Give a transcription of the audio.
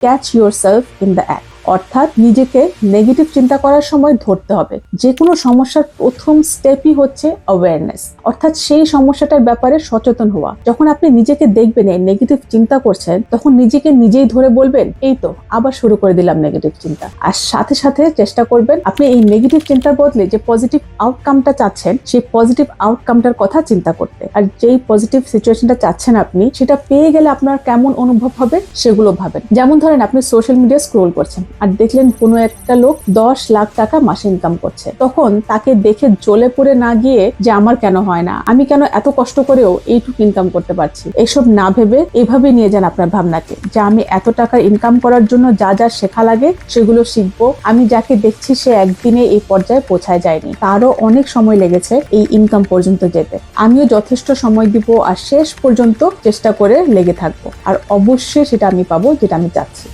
Catch yourself in the act. অর্থাৎ নিজেকে negative চিন্তা করার সময় ধরতে হবে। যে কোনো সমস্যার প্রথম স্টেপই হচ্ছে অ্যাওয়ারনেস অর্থাৎ সেই সমস্যাটার ব্যাপারে সচেতন হওয়া। যখন আপনি নিজেকে দেখবেন এই নেগেটিভ চিন্তা করছেন, তখন নিজেকে নিজেই ধরে বলবেন, এই তো, আবার শুরু করে দিলাম নেগেটিভ চিন্তা। আর সাথে সাথে চেষ্টা করবেন, আপনি এই নেগেটিভ চিন্তার বদলে যে পজিটিভ আউটকামটা চাচ্ছেন, সেই পজিটিভ আউটকামটার কথা চিন্তা করতে। আর যেই পজিটিভ সিচুয়েশনটা চাচ্ছেন আপনি, সেটা পেয়ে গেলে আপনার কেমন অনুভব হবে, সেগুলো ভাবেন। যেমন ধরেন, আপনি সোশ্যাল মিডিয়া স্ক্রোল করছেন। আর দেখলেন কোনো একটা লোক দশ লাখ টাকা মাসে ইনকাম করছে। তখন তাকে দেখে জ্বলে পড়ে না গিয়ে যে আমার কেন হয় না? আমি কেন এত কষ্ট করেও এইটুকু ইনকাম করতে পারছি? এসব না ভেবে এভাবে নিয়ে যান আপনার ভাবনাকে, যে আমি এত টাকা ইনকাম করার জন্য যা যা শেখা লাগে সেগুলো শিখব। আমি যাকে দেখছি সে একদিনে এই পর্যায়ে পৌঁছায় যায়নি। তারও অনেক সময় লেগেছে এই ইনকাম পর্যন্ত যেতে। আমিও যথেষ্ট সময় দিব আর শেষ পর্যন্ত চেষ্টা করে লেগে থাকব। আর অবশ্যই সেটা আমি পাবো যেটা আমি চাচ্ছি।